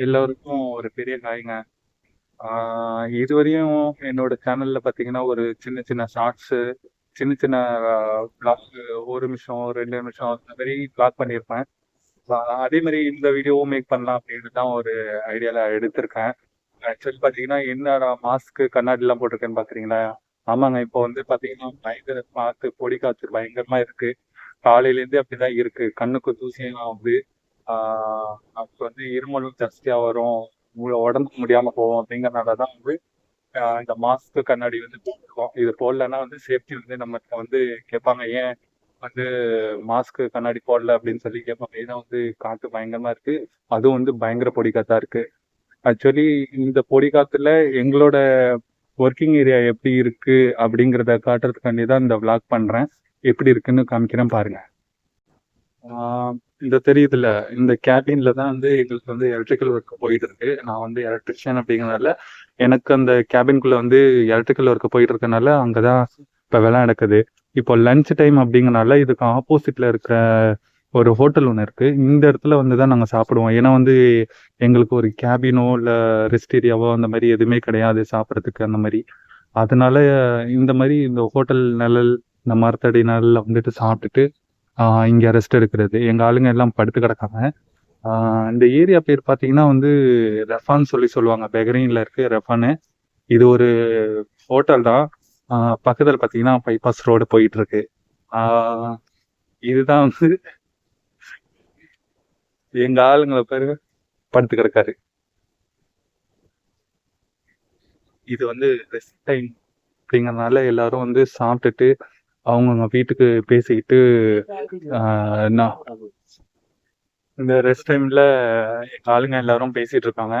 எல்லோருக்கும் ஒரு பெரிய ஹாய்ங்க. இதுவரையும் என்னோட சேனல்ல பார்த்தீங்கன்னா, ஒரு சின்ன சின்ன ஷார்ட்ஸு, சின்ன சின்ன பிளாக் ஒரு நிமிஷம், ரெண்டு நிமிஷம் அந்த மாதிரி பிளாக் பண்ணியிருப்பேன். அதே மாதிரி இந்த வீடியோவும் மேக் பண்ணலாம் அப்படின்னு தான் ஒரு ஐடியால எடுத்திருக்கேன். ஆக்சுவலி பார்த்தீங்கன்னா, என்னடா மாஸ்க்கு, கண்ணாடிலாம் போட்டிருக்கேன்னு பார்க்குறீங்களா? ஆமாங்க. இப்போ வந்து பார்த்தீங்கன்னா, பயங்கர காத்து, பொடி காத்து பயங்கரமா இருக்கு. காலையிலேருந்தே அப்படிதான் இருக்கு. கண்ணுக்கு தூசியெல்லாம் ஆகுது. ஆ வந்து இருமலும் ஜாஸ்தியா வரும். உடம்புக்கு முடியாம போகும் அப்படிங்கறதுனாலதான் வந்து இந்த மாஸ்க்கு, கண்ணாடி வந்து போட்டிருக்கோம். இது போடலன்னா வந்து சேஃப்டி வந்து நம்ம வந்து கேட்பாங்க. ஏன் வந்து மாஸ்க்கு, கண்ணாடி போடல அப்படின்னு சொல்லி கேட்பாங்க. ஏன்னா வந்து காத்து பயங்கரமா இருக்கு. அதுவும் வந்து பயங்கர பொடி காத்தா இருக்கு. ஆக்சுவலி இந்த பொடி காத்துல எங்களோட ஒர்க்கிங் ஏரியா எப்படி இருக்கு அப்படிங்கிறத காட்டுறதுக்காண்டி தான் இந்த விளாக் பண்றேன். எப்படி இருக்குன்னு காமிக்கிறேன் பாருங்க. ஆ இந்த தெரியுதுல்ல, இந்த கேபின்ல தான் வந்து எங்களுக்கு வந்து எலக்ட்ரிக்கல் ஒர்க் போயிட்டு இருக்கு. நான் வந்து எலக்ட்ரிஷியன் அப்படிங்கிறனால, எனக்கு அந்த கேபின்குள்ள வந்து எலக்ட்ரிக்கல் ஒர்க் போயிட்டு இருக்கனால, அங்கதான் இப்ப வேலை நடக்குது. இப்போ லஞ்ச் டைம் அப்படிங்கிறனால, இதுக்கு ஆப்போசிட்ல இருக்கிற ஒரு ஹோட்டல் ஒன்று இருக்கு. இந்த இடத்துல வந்து தான் நாங்கள் சாப்பிடுவோம். ஏன்னா வந்து எங்களுக்கு ஒரு கேபினோ, இல்லை ரெஸ்ட் ஏரியாவோ அந்த மாதிரி எதுவுமே கிடையாது சாப்பிட்றதுக்கு அந்த மாதிரி அதனால இந்த மாதிரி இந்த ஹோட்டல் நிழல், இந்த மரத்தடி நிழல்ல வந்துட்டு சாப்பிட்டுட்டு, இங்கே ரெஸ்ட் எடுக்கிறது. எங்கள் ஆளுங்க எல்லாம் படுத்து கிடக்காங்க. இந்த ஏரியா பேர் பார்த்தீங்கன்னா வந்து ரெஃபான்னு சொல்லி சொல்லுவாங்க. பெகரீனில் இருக்கு ரெஃபான்னு. இது ஒரு ஹோட்டல் தான். பக்கத்தில் பார்த்தீங்கன்னா, பைபாஸ் ரோடு போயிட்டு இருக்கு. இதுதான் வந்து எங்க ஆளுங்களை பேர் படுத்து கிடக்காரு. இது வந்து ரெஸ்ட் டைம் அப்படிங்கிறதுனால எல்லாரும் வந்து சாப்பிட்டுட்டு, அவங்கவங்க வீட்டுக்கு பேசிக்கிட்டு, நான் இந்த ரெஸ்ட் டைம்ல எங்க ஆளுங்க எல்லாரும் பேசிட்டு இருக்காங்க.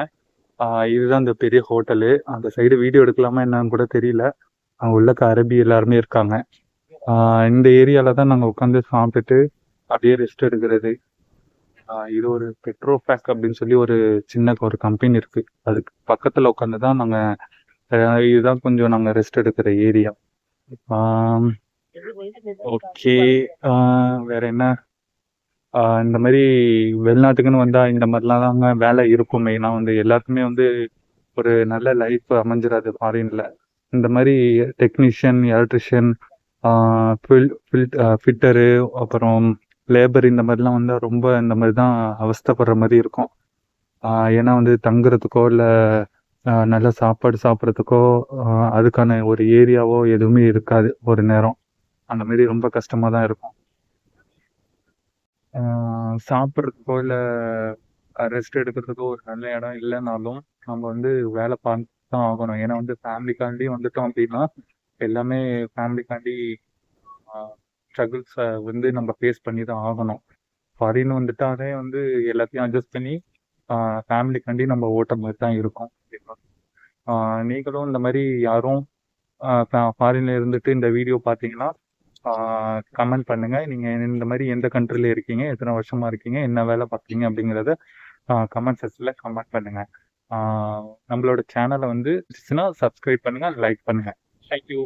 இதுதான் இந்த பெரிய ஹோட்டலு. அந்த சைடு வீடியோ எடுக்கலாமா என்னன்னு கூட தெரியல. அங்க உள்ளக்க அரபி எல்லாருமே இருக்காங்க. இந்த ஏரியால தான் நாங்க உட்காந்து சாப்பிட்டுட்டு, அப்படியே ரெஸ்ட் எடுக்கிறது. இது ஒரு பெட்ரோ பேக் அப்படின்னு சொல்லி ஒரு சின்ன ஒரு கம்பெனி இருக்கு. அதுக்கு பக்கத்துல உட்காந்து தான் நாங்க அ இதுதான் கொஞ்சம் நாங்க ரெஸ்ட் எடுக்கிற ஏரியா. ஓகே. வேற என்ன? இந்த மாதிரி வெளிநாட்டுக்குன்னு வந்தா இந்த மாதிரிலாம் தாங்க வேலை இருக்கும் மெயினா வந்து. எல்லாருக்குமே வந்து ஒரு நல்ல லைஃப் அமைஞ்சிடாது ஃபாரின்ல. இந்த மாதிரி டெக்னீஷியன், எலக்ட்ரிஷியன், ஆ ஃபில் ஃபிட்டரு, அப்புறம் லேபர் இந்த மாதிரிலாம் வந்தா ரொம்ப இந்த மாதிரி தான் அவஸ்தைப்படுற மாதிரி இருக்கும். ஏன்னா வந்து தங்குறதுக்கோ, இல்ல நல்ல சாப்பாடு சாப்பிடறதுக்கோ, அதுக்கான ஒரு ஏரியாவோ எதுவுமே இருக்காது ஒரு நேரம். அந்த மாரி ரொம்ப கஷ்டமாக தான் இருக்கும். சாப்பிட்றதுக்கோ இல்லை ரெஸ்ட் எடுக்கிறதுக்கோ ஒரு நல்ல இடம் இல்லனாலும், நம்ம வந்து வேலை பார்த்து தான் ஆகணும். ஏன்னா வந்து ஃபேமிலிக்காண்டி வந்துட்டோம் அப்படின்னா, எல்லாமே ஃபேமிலிக்காண்டி ஸ்ட்ரகிள்ஸை வந்து நம்ம ஃபேஸ் பண்ணி தான் ஆகணும். ஃபாரின் வந்துட்டாலே வந்து எல்லாத்தையும் அட்ஜஸ்ட் பண்ணி, ஃபேமிலிக்காண்டி நம்ம ஓட்டுற மாதிரி தான் இருக்கும். நீங்களும் இந்த மாதிரி யாரும் ஃபாரின்ல இருந்துட்டு இந்த வீடியோ பார்த்தீங்கன்னா, கமெண்ட் பண்ணுங்க. நீங்க இந்த மாதிரி எந்த கண்ட்ரில இருக்கீங்க? எத்தனை வருஷமா இருக்கீங்க? என்ன வேலை பார்க்குறீங்க? அப்படிங்கிறத கமெண்ட் செக்ஷன்ல கமெண்ட் பண்ணுங்க. நம்மளோட சேனலை வந்து சப்ஸ்கிரைப் பண்ணுங்க, லைக் பண்ணுங்க. Thank you.